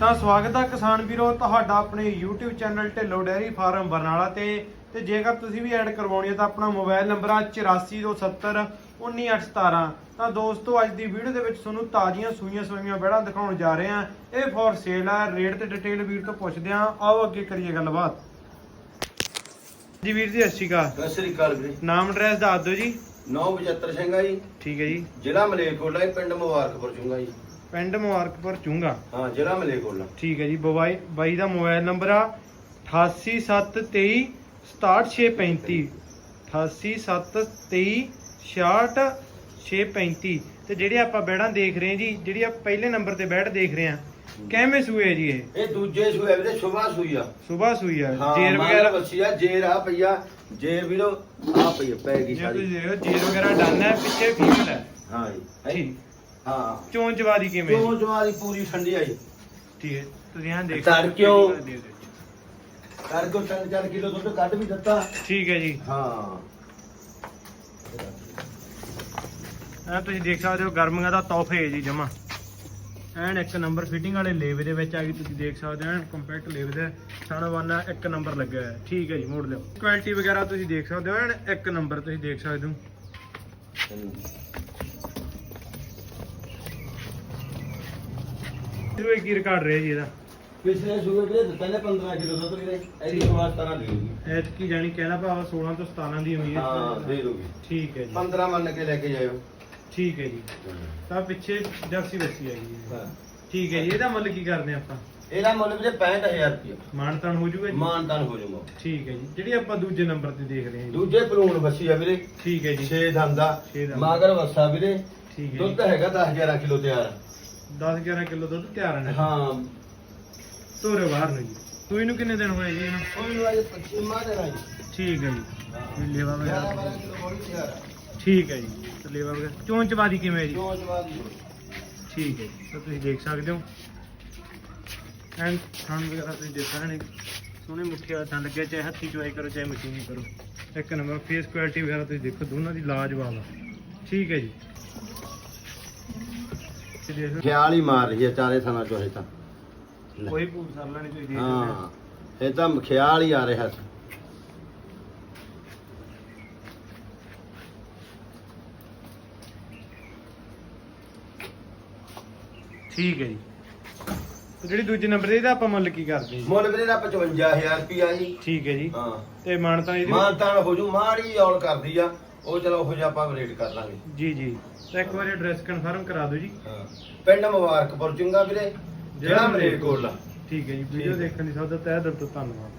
ਤਾਂ ਸਵਾਗਤ ਹੈ ਕਿਸਾਨ ਵੀਰੋ ਤੁਹਾਡਾ ਆਪਣੇ YouTube channel Dhillon dairy farm Barnala ਤੇ। ਤੇ ਜੇਕਰ ਤੁਸੀਂ ਵੀ ਐਡ ਕਰਵਾਉਣੀ ਹੈ ਤਾਂ ਆਪਣਾ ਮੋਬਾਈਲ ਨੰਬਰ ਆ 8427 19817 ਤਾਂ ਦੋਸਤੋ ਅੱਜ ਦੀ ਵੀਡੀਓ ਦੇ ਵਿੱਚ ਤੁਹਾਨੂੰ ਤਾਜ਼ੀਆਂ ਸੂਈਆਂ ਸੂਈਆਂ ਬੈੜਾਂ ਦਿਖਾਉਣ ਜਾ ਰਹੇ ਹਾਂ ਇਹ ਫੋਰ ਸੇਲ ਆ ਰੇਟ ਤੇ ਡਿਟੇਲ ਵੀਰ ਤੋਂ ਪੁੱਛਦੇ ਹਾਂ ਆਓ ਅੱਗੇ ਕਰੀਏ ਗੱਲਬਾਤ। ਜੀ ਵੀਰ ਜੀ ਸਤਿ ਸ਼੍ਰੀ ਅਕਾਲ। ਸਤਿ ਸ੍ਰੀ ਅਕਾਲ ਵੀਰੇ ਨਾਮ ਐਡਰੈਸ ਦੱਸ ਦਿਓ ਜੀ। 975 ਸਿੰਘਾ ਜੀ। ਠੀਕ ਹੈ ਜੀ। ਜ਼ਿਲ੍ਹਾ ਮਲੇਰਕੋਟਲਾ ਪਿੰਡ ਮੁਬਾਰਕਪੁਰ ਚੁੰਗਾ ਜੀ। ਪਿੰਡ ਮੁਬਾਰਕਪੁਰ ਚੁੰਗਾ। ਹਾਂ ਜ਼ਿਲ੍ਹਾ ਮਲੇਰਕੋਟਲਾ। ਠੀਕ ਹੈ ਜੀ ਬਵਾਈ ਬਾਈ ਦਾ ਮੋਬਾਈਲ ਨੰਬਰ ਆ 88723 67635 88723 67635 ਤੇ ਜਿਹੜੇ ਆਪਾਂ ਬੈੜਾਂ ਦੇਖ ਰਹੇ ਜੀ ਜਿਹੜੀ ਆ ਪਹਿਲੇ ਨੰਬਰ ਤੇ ਬੈੜ ਦੇਖ ਰਹੇ ਹਾਂ ਕਿਵੇਂ ਸੂਏ ਜੀ ਇਹ? ਇਹ ਦੂਜੇ ਸੂਏ ਵੀਰੇ ਸੁਬਾਹ ਸੂਈ ਆ। ਸਵੇਰ ਸੂਈ ਆ ਹਾਂ ਜੇਰ ਵਗੈਰਾ? ਬੱਚੀ ਆ ਜੇਰ ਆ ਪਈਆ ਜੇਰ ਵੀਰੋ ਆ ਪਈ ਆ, ਪੈ ਗਈ ਜੇ ਸਾਰੀ। ਤੁਸੀਂ ਦੇਖੋ ਜੇਰ ਵਗੈਰਾ ਡਨ ਹੈ ਪਿੱਛੇ ਫੀਮੇਲ ਹੈ। ਹਾਂ ਜੀ ਹੈਂ? ਚੋਂ ਚਵਾਦੀ ਕਿਵੇਂ? ਕਿਉਂ ਜਵਾਰੀ ਪੂਰੀ ਠੰਡੀ ਆਈ। ਠੀਕ ਹੈ। ਤੁਸੀਂ ਹਾਂ ਦੇਖ ਤੜ ਸਕਦੇ ਹੋ ਕਿਉਂ? ਦੇ ਦਿਓ। ਕਰ ਕੋ 3-4 ਕਿਲੋ ਦੁੱਧ ਕੱਢ ਵੀ ਦਿੱਤਾ। ਠੀਕ ਹੈ ਜੀ। ਹਾਂ। ਆ ਤੁਸੀਂ ਦੇਖ ਸਕਦੇ ਹੋ ਗਰਮੀਆਂ ਦਾ ਤੋਹਫੇ ਹੈ ਜੀ ਜਮਾ। ਐਨ ਇੱਕ ਨੰਬਰ ਫਿਟਿੰਗ ਵਾਲੇ ਲੇਵੇ ਦੇ ਵਿੱਚ ਆ ਗਈ ਤੁਸੀਂ ਦੇਖ ਸਕਦੇ ਹੋ ਐਨ ਕੰਪੈਕਟ ਲੇਵੇ ਦੇ। ਸਣਵਾਨਾ ਇੱਕ ਨੰਬਰ ਲੱਗਿਆ ਹੋਇਆ। ਹੈ ਠੀਕ ਹੈ ਜੀ ਮੋੜ ਲਿਓ। ਕੁਆਲਿਟੀ ਵਗੈਰਾ ਤੁਸੀਂ ਦੇਖ ਸਕਦੇ ਹੋ ਐਨ ਇੱਕ ਨੰਬਰ ਤੁਸੀਂ ਦੇਖ ਸਕਦੇ ਹੋ। ਇਹ ਕੀ ਰਿਕਾਰਡ ਰਿਹਾ ਜੀ ਇਹਦਾ। ਪਿਛਲੇ ਸੂਏ ਵੀਰੇ ਦਿੱਤਾ ਨੇ 15 ਕਿਲੋ ਦੁੱਧ ਵੀਰੇ ਇਹਦੀ ਆਵਾਜ਼ ਤਾਂ ਦੇ ਦੂਗੀ ਐਤਕੀ ਜਾਨੀ ਕਹਿਣਾ ਭਾਵ 16 ਤੋਂ 17 ਦੀ ਉਮੀਦ ਹਾਂ। ਦੇ ਦੂਗੀ ਠੀਕ ਹੈ ਜੀ। 15 ਮੰਨ ਕੇ ਲੈ ਕੇ ਜਾਇਓ। ਠੀਕ ਹੈ ਜੀ। ਤਾਂ ਪਿੱਛੇ ਜਰਸੀ ਬੱਸੀ ਆਈ ਹੈ ਹਾਂ। ਠੀਕ ਹੈ ਜੀ ਇਹਦਾ ਮੁੱਲ ਕੀ ਕਰਦੇ ਆਪਾਂ? ਇਹਦਾ ਮੁੱਲ ਵੀਰੇ 65000 ਰੁਪਏ ਮਾਨਤਾਨ ਹੋ ਜੂਗਾ ਜੀ? ਮਾਨਤਾਨ ਹੋ ਜਾਊਗਾ ਠੀਕ ਹੈ ਜੀ। ਜਿਹੜੀ ਆਪਾਂ ਦੂਜੇ ਨੰਬਰ ਤੇ ਦੇਖ ਰਹੇ ਹਾਂ ਦੂਜੇ ਪਲੂਣ ਬੱਸੀ ਆ ਵੀਰੇ। ਠੀਕ ਹੈ ਜੀ। 6 ਦੰਦਾ ਛੇ ਦੰਦ। ਮਾਗਰ ਵਸਾ ਵੀਰੇ। ਠੀਕ ਹੈ ਦੁੱਧ ਹੈਗਾ 10 11 ਕਿਲੋ ਤਿਆਰ। 10 11 ਕਿਲੋ ਦੁੱਧ ਤਿਆਰ ਹੈ। ਹਾਂ। ਤੋਰੇ ਬਾਹਰ ਨੂੰ ਜੀ। ਸੂਈ ਨੂੰ ਕਿੰਨੇ ਦਿਨ ਹੋਏ ਜੀ ਇਹਨੂੰ? ਕੋਈ ਨੂੰ ਅਜੇ 25 ਮਾਹ ਦੇਣਾ ਜੀ। ਠੀਕ ਹੈ ਜੀ। ਲੇਵਾ 11 ਵਗੈਰਾ 12 ਕਿਲੋ ਬੋਲੀ ਤਿਆਰ ਆ ਠੀਕ ਹੈ ਜੀ। ਲੇਵਾ ਵਗੈਰਾ ਚੋਂ ਚਵਾਦੀ ਕਿਵੇਂ ਹੈ ਜੀ? ਕਿਉਂ ਜਵਾਬ ਦੀ ਠੀਕ ਹੈ ਜੀ। ਤਾਂ ਤੁਸੀਂ ਦੇਖ ਸਕਦੇ ਹੋ। ਐਂਡ ਥਣ ਵਗੈਰਾ ਤੁਸੀਂ ਦੇਖ ਸਕਦੇ ਨੇ ਸੋਹਣੇ ਮੁੱਠੀ ਵਾਲਾ ਥਣ ਲੱਗਿਆ ਚਾਹੇ ਹੱਥੀ ਚੁਆਈ ਕਰੋ ਚਾਹੇ ਮਸ਼ੀਨੀ ਕਰੋ। ਇੱਕ ਨੰਬਰ ਫੇਸ ਕੁਆਲਿਟੀ ਵਗੈਰਾ ਤੁਸੀਂ ਦੇਖੋ ਦੋਨਾਂ ਦੀ ਲਾਜਵਾਬ ਆ ਠੀਕ ਹੈ ਜੀ। ਖਿਆਲ ਹੀ ਮਾਰ ਰਹੀ ਹੈ ਚਾਰੇ ਥਾਣਾ ਚੋਂ ਇਹ ਤਾਂ ਲੈ। ਕੋਈ ਭੂਰ ਸਰ ਲੈਣੀ ਤੁਸੀਂ ਦੇਖ ਸਕਦੇ ਹਾਂ। ਇਹ ਤਾਂ ਖਿਆਲ ਹੀ ਆ ਰਿਹਾ ਸੀ ਠੀਕ ਹੈ ਜੀ। ਤੇ ਜਿਹੜੀ ਦੂਜੇ ਨੰਬਰ ਤੇ ਇਹਦਾ ਆਪਾਂ ਮੁੱਲ ਕੀ ਕਰਦੇ ਜੀ? ਮੁੱਲ ਵੀਰੇ ਦਾ 55000 ਰੁਪਿਆ ਜੀ। ਠੀਕ ਹੈ ਜੀ। ਹਾਂ। ਤੇ ਮਾਨਤਾ ਇਹਦੀ? ਮਾਨਤਾਨ ਹੋ ਜੂ ਮਾੜੀ ਔਲ ਕਰਦੀ ਆ। ਉਹ ਚਲੋ ਉਹ ਜਿਹਾ ਆਪਾਂ ਰੇਟ ਕਰ ਲਾਂਗੇ। ਜੀ ਜੀ। ਤਾਂ ਇੱਕ ਵਾਰੀ ਐਡਰੈਸ ਕਨਫਰਮ ਕਰਾ ਦਿਓ ਜੀ। ਹਾਂ। ਪਿੰਡ ਮੁਬਾਰਕਪੁਰ ਚੁੰਗਾ ਵੀਰੇ ਜਿਹੜਾ ਮਲੇਰਕੋਟਲਾ। ਠੀਕ ਹੈ ਜੀ ਵੀਡੀਓ ਦੇਖਣ ਲਈ ਸਭ ਦਾ ਤਹਿ ਦਿਲ ਤੋਂ ਧੰਨਵਾਦ।